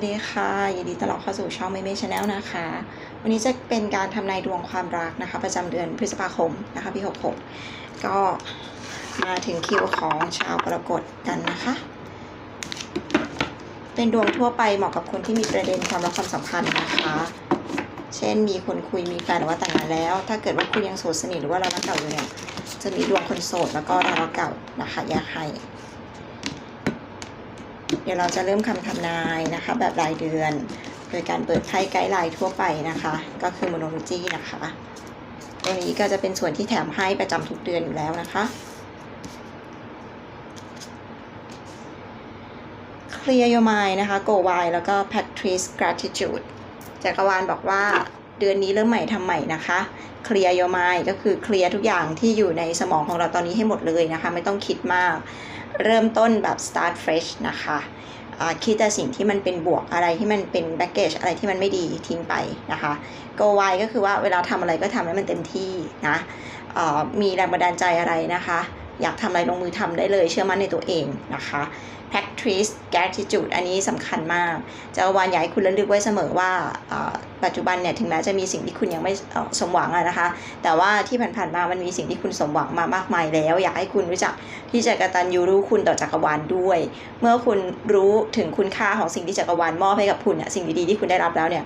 วัสดีค่ะยินดีต้อนรับเข้าสู่ช่องเมเมชาแนลนะคะ วันนี้จะเป็นการทำนายดวงความรักนะคะ ประจำเดือนพฤษภาคมนะคะปี66 ก็มาถึงคิวของชาวกรกฎกันนะคะ เป็นดวงทั่วไปเหมาะกับคนที่มีประเด็นความรักความสัมพันธ์นะคะ เช่นมีคนคุยมีแฟนหรือว่าแต่งงานแล้ว ถ้าเกิดว่าคุณยังโสดสนิทหรือว่ารักเก่าอยู่เนี่ยจะมีดวงคนโสดแล้วก็รักเก่านะคะแยกให้ ดี๋ยวเราจะเริ่มคำทำนายนะคะ แบบรายเดือน โดยการเปิดไพ่ไกด์ไลน์ทั่วไปนะคะ ก็คือ monology นะคะตรงนี้ก็จะเป็นส่วนที่แถมให้ประจำทุกเดือนอยู่แล้วนะคะ Clear Your Mind นะคะ Go Wide แล้วก็ Practice Gratitude จักรวาลบอกว่า เดือนนี้เริ่มใหม่ทำใหม่นะคะ Clear Your Mind ก็คือเคลียร์ทุกอย่างที่อยู่ในสมองของเราตอนนี้ให้หมดเลยนะคะ ไม่ต้องคิดมาก เริ่มต้นแบบ start fresh นะคะคิดแต่สิ่งที่มันเป็นบวกอะไรที่มันเป็น baggage อะไรที่มันไม่ดีทิ้งไปนะคะ go wide ก็คือว่าเวลาทำอะไรก็ทำให้มันเต็มที่นะมีแรงบันดาลใจอะไรนะคะ อยากทำอะไรลงมือทำได้เลย เชื่อมั่นในตัวเองนะคะ practice gratitude อันนี้สำคัญมากจักรวาลอยากให้คุณระลึกไว้เสมอว่าปัจจุบันเนี่ยถึงแม้จะมีสิ่งที่คุณยังไม่สมหวังะนะคะ แต่ว่าที่ผ่านๆมามันมีสิ่งที่คุณสมหวังมามากมายแล้ว อยากให้คุณรู้จักที่จะกตัญญูรู้คุณต่อจักรวาลด้วย เมื่อคุณรู้ถึงคุณค่าของสิ่งที่จักรวาลมอบให้กับคุณอะสิ่งดีๆที่คุณได้รับแล้วเนี่ย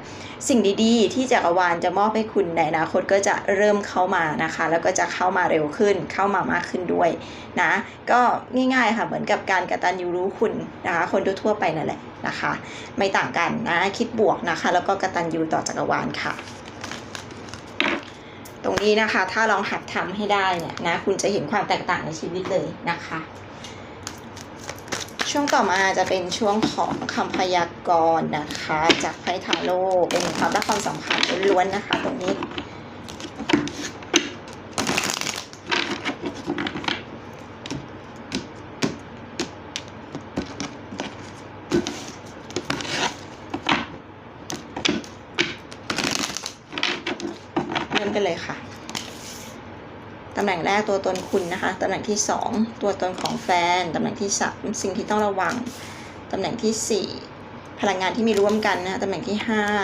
สิ่งดีๆ ที่จักรวาลจะมอบให้คุณในอนาคตก็จะเริ่มเข้ามานะคะ แล้วก็จะเข้ามาเร็วขึ้นเข้ามามากขึ้นด้วยนะ ก็ง่ายๆค่ะเหมือนกับการกระตัญญูรู้คุณนะคะ คนทั่วๆไปนั่นแหละนะคะ ไม่ต่างกันนะคิดบวกนะคะ แล้วก็กระตัญญูต่อจักรวาลค่ะ ตรงนี้นะคะ ถ้าลองหัดทำให้ได้เนี่ยนะคุณจะเห็นความแตกต่างในชีวิตเลยนะคะ ช่วงต่อมาจะเป็นช่วงของคำพยากรณ์นะคะ จากไพ่ทาโร่เป็นความรักความสัมพันธ์ล้วนๆนะคะ ตรงนี้ เริ่มกันเลยค่ะ ตำ แหน่งแรกตัวตนคุณนะคะตำแหน่งที่ 2 ตัวตนของแฟนตำแหน่งที่ 3 สิ่งที่ต้องระวังตำแหน่งที่ 4 พลังงานที่มีร่วมกันนะะตำแหน่งที่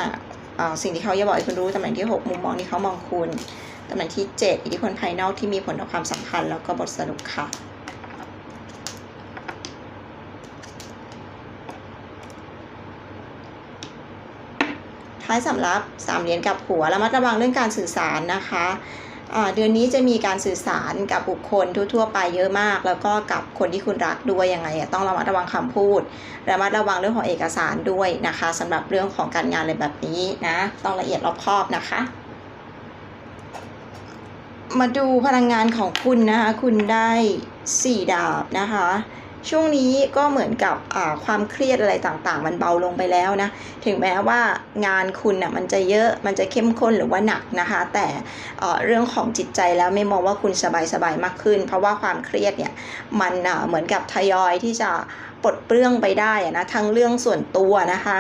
5อ่าสิ่งที่เขาอยากบอกให้คุณรู้ตำแหน่งที่ 6 มุมมองที่เขามองคุณตำแหน่งที่ 7 อิทธิพลภายนอกที่มีผลต่อความสัมพันธ์แล้วก็บทสรุปค่ะท้ายสำรับสามเหรียญกับหัวระมัดระวังเรื่องการสื่อสารนะคะ เดือนนี้จะมีการสื่อสารกับบุคคลทั่วๆไปเยอะมาก แล้วก็กับคนที่คุณรักด้วยยังไงต้องระมัดระวังคำพูดระมัดระวังเรื่องของเอกสารด้วยนะคะสำหรับเรื่องของการงานอะไรแบบนี้นะต้องละเอียดรอบคอบนะคะ มาดูพลังงานของคุณนะคะคุณได้สี่ดาบนะคะ ช่วงนี้ก็เหมือนกับความเครียดอะไรต่างๆ มันเบาลงไปแล้วนะ ถึงแม้ว่างานคุณน่ะมันจะเยอะมันจะเข้มข้นหรือว่าหนักนะคะ แต่เรื่องของจิตใจแล้วไม่มองว่าคุณสบายๆมากขึ้น เพราะว่าความเครียดเนี่ยมันเหมือนกับทยอยที่จะปลดเปลื้องไปได้นะทั้งเรื่องส่วนตัวนะคะ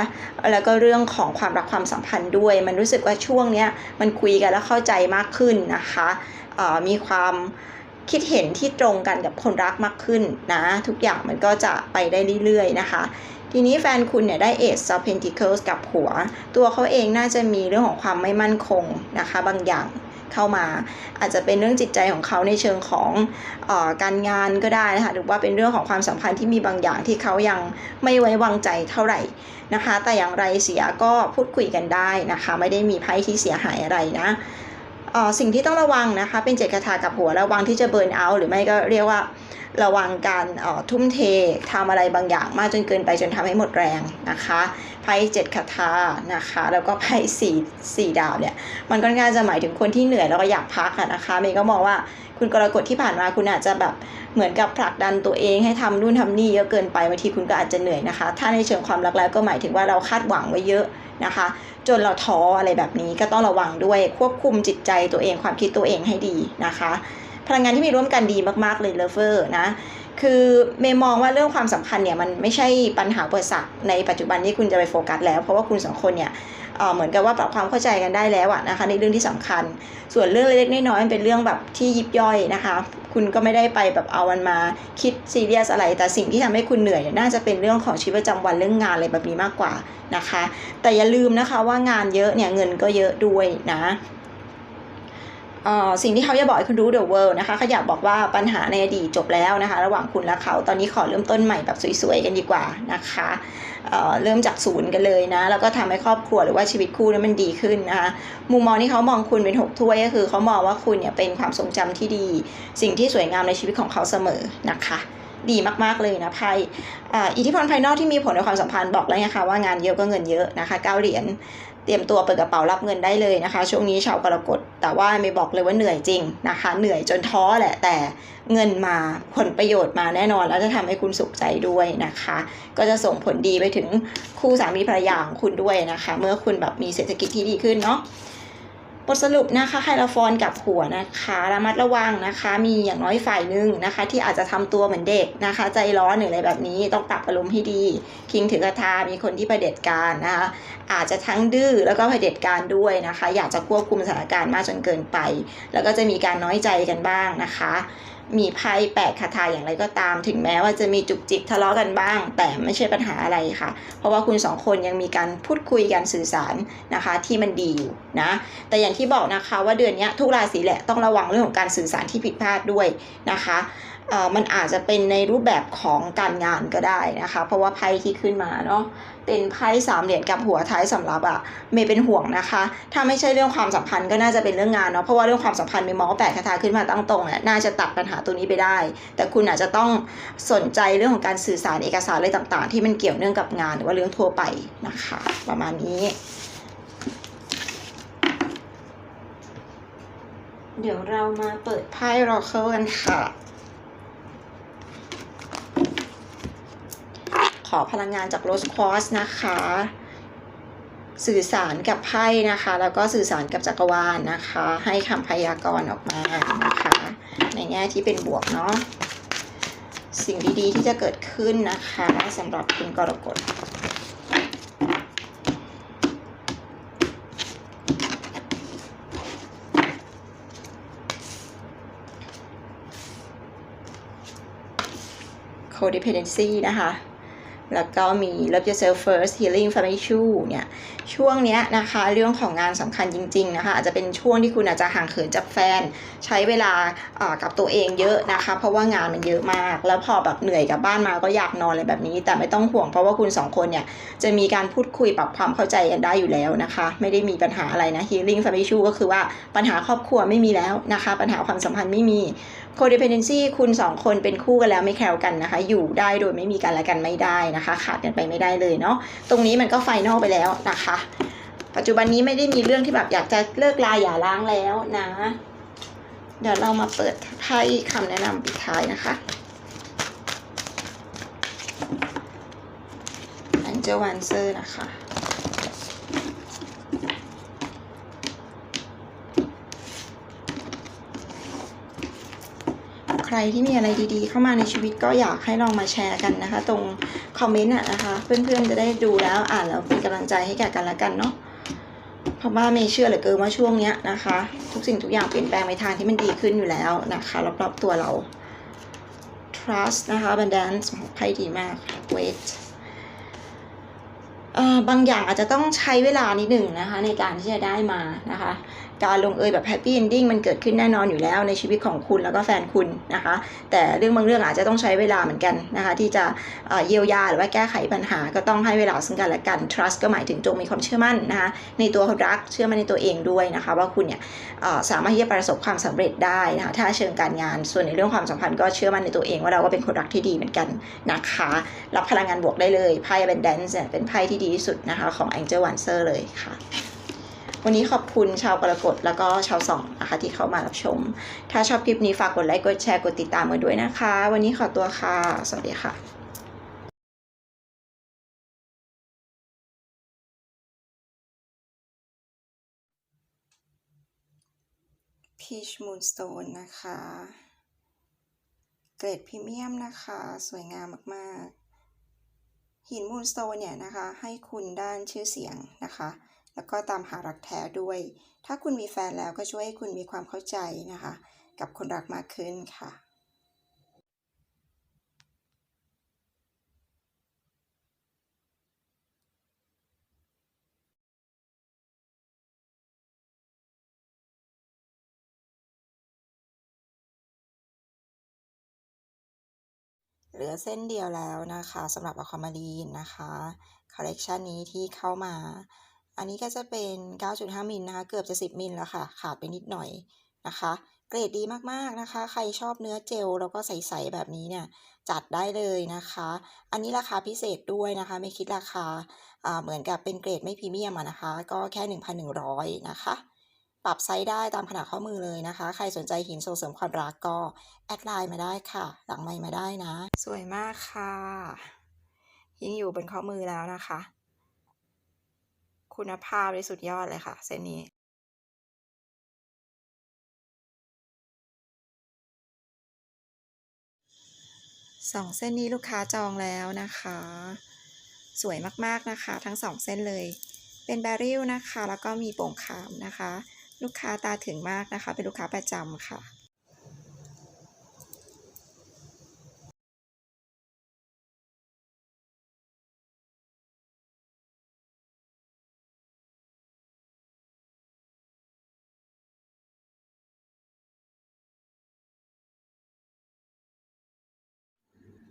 แล้วก็เรื่องของความรักความสัมพันธ์ด้วย มันรู้สึกว่าช่วงเนี้ยมันคุยกันแล้วเข้าใจมากขึ้นนะคะมีความ คิดเห็นที่ตรงกันกับคนรักมากขึ้นนะ ทุกอย่างมันก็จะไปได้เรื่อยๆนะคะทีนี้แฟนคุณเนี่ยได้เอ e of Pentacles กับหัว ตัวเขาเองน่าจะมีเรื่องของความไม่มั่นคงนะคะบางอย่างเข้ามา อาจจะเป็นเรื่องจิตใจของเขาในเชิงของออการงานก็ได้นะคะหรือว่าเป็นเรื่องของความสัมพันธ์ที่มีบางอย่างที่เขายังไม่ไว้วางใจเท่าไหร่นะคะ แต่อย่างไรเสียก็พูดคุยกันได้นะคะ ไม่ได้มีไพ่ที่เสียหายอะไรนะ สิ่งที่ต้องระวังนะคะ เป็นเจตคาถากับหัวระวังที่จะเบิร์นเอาท์หรือไม่ก็เรียกว่าระวังการออทุ่มเททำอะไรบางอย่างมากจนเกินไปจนทำให้หมดแรงนะคะไพ่เจ็ดคาถานะคะ แล้วก็ไพ่สี่สี่ดาวเนี่ย มันก็น่าจะหมายถึงคนที่เหนื่อยแล้วก็อยากพักอะนะคะเมย์ก็มองว่าคุณกรกฎที่ผ่านมาคุณอาจจะแบบเหมือนกับผลักดันตัวเองให้ทำนู่นทำนี่เยอะเกินไปบางทีคุณก็อาจจะเหนื่อยนะคะ ถ้าในเชิงความรักแล้วก็หมายถึงว่าเราคาดหวังไว้เยอะนะคะ จนเราท้ออะไรแบบนี้ก็ต้องระวังด้วยควบคุมจิตใจตัวเองความคิดตัวเองให้ดีนะคะ พลังงานที่มีร่วมกันดีมากๆเลยเลเวอร์นะคือเมย์มองว่าเรื่องความสัมพันธ์เนี่ยมันไม่ใช่ปัญหาเปิดสักในปัจจุบันที่คุณจะไปโฟกัสแล้ว เพราะว่าคุณสองคนเนี่ย เอ่อเหมือนกับว่าปรับความเข้าใจกันได้แล้วอะนะคะในเรื่องที่สำคัญ ส่วนเรื่องเล็กๆน้อยๆมันเป็นเรื่องแบบที่ยิบย่อยนะคะ คุณก็ไม่ได้ไปแบบเอามันมาคิดซีเรียสอะไร แต่สิ่งที่ทำให้คุณเหนื่อยน่าจะเป็นเรื่องของชีวิตประจำวันเรื่องงานอะไรแบบนี้มากกว่านะคะ แต่อย่าลืมนะคะว่างานเยอะเนี่ยเงินก็เยอะด้วยนะ สิ่งที่เขาจะบอกให้คุณรู้ the world นะคะเขาอยากบอกว่าปัญหาในอดีตจบแล้วนะคะ ระหว่างคุณและเขาตอนนี้ขอเริ่มต้นใหม่แบบสวยๆกันดีกว่านะคะเเริ่มจากศูนย์กันเลยนะ แล้วก็ทำให้ครอบครัวหรือว่าชีวิตคู่นั้นมันดีขึ้นนะคะมุมมองที่เขามองคุณเป็นหกถ้วยก็คือเขามองว่าคุณเนี่ยเป็นความทรงจำที่ดี สิ่งที่สวยงามในชีวิตของเขาเสมอนะคะดีมาก ๆ เลยนะไพ่อิทธิพลภายนอกที่มีผลในความสัมพันธ์บอกแล้วไงคะว่างานเยอะก็เงินเยอะนะคะเก้าเหรียญเตรียมตัวเปิดกระเป๋ารับเงินได้เลยนะคะ ช่วงนี้ชาวกรกฎ แต่ว่าไม่บอกเลยว่าเหนื่อยจริงนะคะ เหนื่อยจนท้อแหละแต่เงินมาผลประโยชน์มาแน่นอน แล้วจะทำให้คุณสุขใจด้วยนะคะ ก็จะส่งผลดีไปถึงคู่สามีภรรยาของคุณด้วยนะคะ เมื่อคุณแบบมีเศรษฐกิจที่ดีขึ้นเนาะ บทสรุปนะคะไฮลาฟอนกับหัวนะคะระมัดระวังนะคะ มีอย่างน้อยฝ่ายหนึ่งนะคะ ที่อาจจะทำตัวเหมือนเด็กนะคะ ใจร้อนหรืออะไรแบบนี้ต้องปรับอารมณ์ให้ดี คิงถือกระทามีคนที่เผด็จการนะคะ อาจจะทั้งดื้อแล้วก็เผด็จการด้วยนะคะ อยากจะควบคุมสถานการณ์มากจนเกินไป แล้วก็จะมีการน้อยใจกันบ้างนะคะ มีไพ่แปดคาถาอย่างไรก็ตาม ถึงแม้ว่าจะมีจุกจิกทะเลาะกันบ้าง แต่ไม่ใช่ปัญหาอะไรค่ะ เพราะว่าคุณสองคนยังมีการพูดคุยกันสื่อสารนะคะ ที่มันดีอยู่นะแต่อย่างที่บอกนะคะว่าเดือนนี้ทุกราศีแหละต้องระวังเรื่องของการสื่อสารที่ผิดพลาดด้วยนะคะ มันอาจจะเป็นในรูปแบบของการงานก็ได้นะคะ เพราะว่าไพ่ที่ขึ้นมาเนาะเป็นไพ่สามเหรียญกับหัวท้ายสำรับอะเมย์เป็นห่วงนะคะ ถ้าไม่ใช่เรื่องความสัมพันธ์ก็น่าจะเป็นเรื่องงานเนาะเพราะว่าเรื่องความสัมพันธ์เมย์มองว่าแปดคาถาขึ้นมาตั้งตรงอะน่าจะตัดปัญหาตัวนี้ไปได้ แต่คุณอาจจะต้องสนใจเรื่องของการสื่อสารเอกสารอะไรต่างๆ ที่มันเกี่ยวเนื่องกับงานหรือว่าเรื่องทั่วไปนะคะ ประมาณนี้ เดี๋ยวเรามาเปิดไพ่รอเคิลกันค่ะ ขอพลังงานจากโรสควอสนะคะ สื่อสารกับไพ่นะคะ แล้วก็สื่อสารกับจักรวาลนะคะ ให้คำพยากรณ์ออกมานะคะ ในแง่ที่เป็นบวกเนาะสิ่งดีๆที่จะเกิดขึ้นนะคะสำหรับคุณกรกฎ codependency นะคะ แล้วก็มี love yourself first healing family issue เนี่ย ช่วงเนี้ยนะคะ เรื่องของงานสำคัญจริง ๆ นะคะ อาจจะเป็นช่วงที่คุณอาจจะห่างเขินจากแฟน ใช้เวลากับตัวเองเยอะนะคะ เพราะว่างานมันเยอะมาก แล้วพอแบบเหนื่อยกับบ้านมาก็อยากนอนอะไรแบบนี้ แต่ไม่ต้องห่วงเพราะว่าคุณสองคนเนี่ย จะมีการพูดคุยปรับความเข้าใจกันได้อยู่แล้วนะคะ ไม่ได้มีปัญหาอะไรนะ healing family issue ก็คือว่าปัญหาครอบครัวไม่มีแล้วนะคะ ปัญหาความสัมพันธ์ไม่มี codependency คุณสองคนเป็นคู่กันแล้วไม่แคร์กันนะคะ อยู่ได้โดยไม่มีกันและกันไม่ได้นะคะ ขาดกันไปไม่ได้เลยเนาะตรงนี้มันก็ไฟนอลไปแล้วนะคะ ปัจจุบันนี้ไม่ได้มีเรื่องที่แบบอยากจะเลิกลาอย่าร้างแล้วนะ เดี๋ยวเรามาเปิดไพ่คำแนะนำปิดท้ายนะคะ Angel Answer นะคะ ใครที่มีอะไรดีๆ เข้ามาในชีวิตก็อยากให้ลองมาแชร์กันนะคะ ตรงคอมเมนต์อะนะคะ เพื่อนๆจะได้ดูแล้วอ่านแล้วเป็นกำลังใจให้แก่กันและกันเนาะเพราะว่าเมย์เชื่อเหลือเกินว่าช่วงเนี้ยนะคะ ทุกสิ่งทุกอย่างเปลี่ยนแปลงไปทางที่มันดีขึ้นอยู่แล้วนะคะรอบๆตัวเรา trust นะคะ abundance ไพ่ดีมาก wait เอ่อบางอย่างอาจจะต้องใช้เวลานิดหนึ่งนะคะ ในการที่จะได้มานะคะ การลงเอยแบบแฮปปี้เอนดิ้งมันเกิดขึ้นแน่นอนอยู่แล้วในชีวิตของคุณแล้วก็แฟนคุณนะคะ แต่เรื่องบางเรื่องอาจจะต้องใช้เวลาเหมือนกันนะคะ ที่จะเยียวยาหรือว่าแก้ไขปัญหาก็ต้องให้เวลาซึ่งกันและกัน trust ก็หมายถึงจงมีความเชื่อมั่นนะคะในตัวคนรักเชื่อมั่นในตัวเองด้วยนะคะ ว่าคุณเนี่ยสามารถที่จะประสบความสำเร็จได้นะคะถ้าเชิงการงาน ส่วนในเรื่องความสัมพันธ์ก็เชื่อมั่นในตัวเองว่าเราก็เป็นคนรักที่ดีเหมือนกันนะคะ รับพลังงานบวกได้เลยไพ่ abundance เนี่ยเป็นไพ่ที่ดีที่สุดนะคะของ Angel Answer เลยค่ะ วันนี้ขอบคุณชาวกรกฎแล้วก็ชาวสองนะคะที่เข้ามารับชม ถ้าชอบคลิปนี้ฝากกดไลค์กดแชร์กดติดตามกันด้วยนะคะ วันนี้ขอตัวค่ะ สวัสดีค่ะ Peach Moonstone นะคะ เกรดพรีเมียมนะคะ สวยงามมาก ๆ หินมูนสโตนเนี่ยนะคะ ให้คุณด้านชื่อเสียงนะคะ แล้วก็ตามหารักแท้ด้วย ถ้าคุณมีแฟนแล้วก็ช่วยให้คุณมีความเข้าใจนะคะ กับคนรักมากขึ้นค่ะเหลือเส้นเดียวแล้วนะคะสำหรับอะคามารีนนะคะ คอลเลกชันนี้ที่เข้ามา อันนี้ก็จะเป็น 9.5 มิลนะคะ เกือบจะ 10 มิลแล้วค่ะ ขาดไปนิดหน่อยนะคะ เกรดดีมากๆนะคะ ใครชอบเนื้อเจลแล้วก็ใสๆแบบนี้เนี่ย จัดได้เลยนะคะ อันนี้ราคาพิเศษด้วยนะคะ ไม่คิดราคาอ่าเหมือนกับเป็นเกรดไม่พรีเมียมนะคะ ก็แค่ 1,100 นะคะ ปรับไซส์ได้ตามขนาดข้อมือเลยนะคะ ใครสนใจหินโซเสริมความรักก็ แอดไลน์มาได้ค่ะ หลังไมมาได้นะ สวยมากค่ะ ยิ่งอยู่บนข้อมือแล้วนะคะ คุณภาพได้สุดยอดเลยค่ะ เส้นนี้สองเส้นนี้ลูกค้าจองแล้วนะคะ สวยมากๆนะคะ ทั้งสองเส้นเลย เป็นแบริลนะคะ แล้วก็มีโป่งขามนะคะ ลูกค้าตาถึงมากนะคะ เป็นลูกค้าประจำค่ะ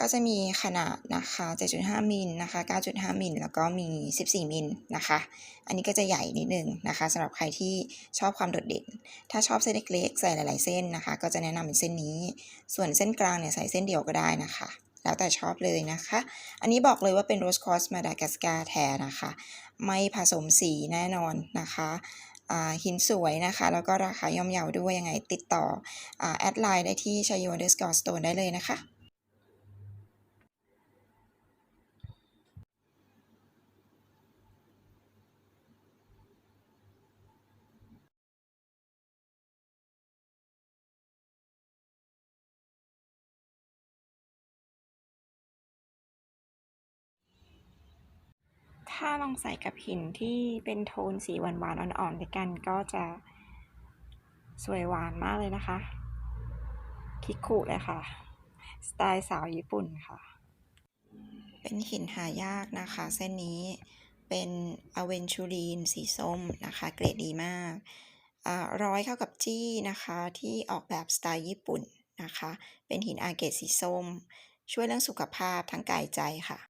ก็จะมีขนาดนะคะ 7.5 มิลนะคะ 9.5 มิล แล้วก็มี 14 มิลนะคะ อันนี้ก็จะใหญ่นิดนึงนะคะสำหรับใครที่ชอบความโดดเด่น ถ้าชอบเส้นเล็กๆ ใส่หลาย ๆ เส้นนะคะ ก็จะแนะนำเป็นเส้นนี้ ส่วนเส้นกลางเนี่ยใส่เส้นเดียวก็ได้นะคะ แล้วแต่ชอบเลยนะคะ อันนี้บอกเลยว่าเป็นโรสคอสมาดากัสการ์แท้นะคะ ไม่ผสมสีแน่นอนนะคะอ่าหินสวยนะคะ แล้วก็ราคาย่อมเยาด้วยยังไงติดต่ออ่าแอดไลน์ได้ที่ชายโยเดสกอร์สโตนได้เลยนะคะ ถ้าลองใส่กับหินที่เป็นโทนสีหวานๆอ่อนๆด้วยกันก็จะสวยหวานมากเลยนะคะ คิกคุเลยค่ะ สไตล์สาวญี่ปุ่นค่ะ เป็นหินหายากนะคะ เส้นนี้เป็นอเวนชูรีนสีส้มนะคะ เกรดดีมากอ่าร้อยเข้ากับจี้นะคะ ที่ออกแบบสไตล์ญี่ปุ่นนะคะ เป็นหินอาเกตสีส้ม ช่วยเรื่องสุขภาพทั้งกายใจค่ะ